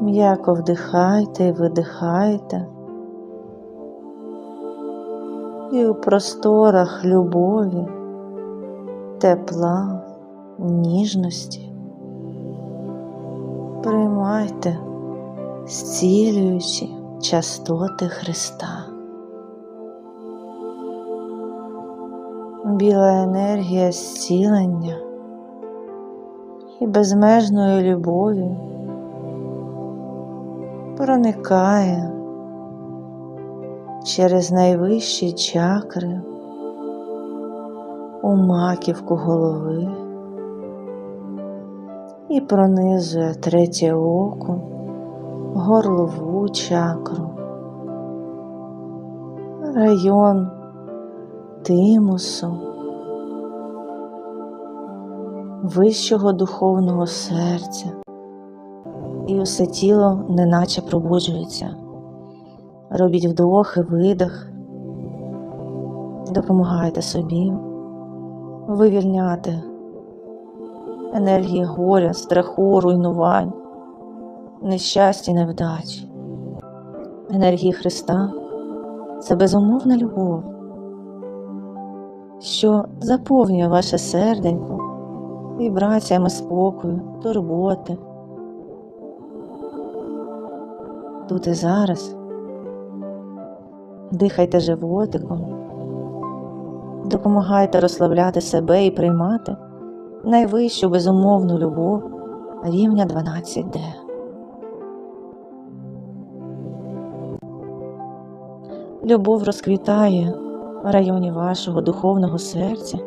М'яко вдихайте і видихайте. І у просторах любові, тепла, ніжності. Приймайте зцілюючі частоти Христа. Біла енергія зцілення і безмежної любові проникає через найвищі чакри у маківку голови і пронизує третє око, горлову чакру, район тимусу, вищого духовного серця, і усе тіло неначе пробуджується. Робіть вдох і видих, допомагайте собі вивільняти енергії горя, страху, руйнувань, нещастя невдач. Енергії Христа це безумовна любов, що заповнює ваше серденько вібраціями спокою, турботи. Тут і зараз. Дихайте животиком, допомагайте розслабляти себе і приймати найвищу безумовну любов рівня 12D. Любов розквітає в районі вашого духовного серця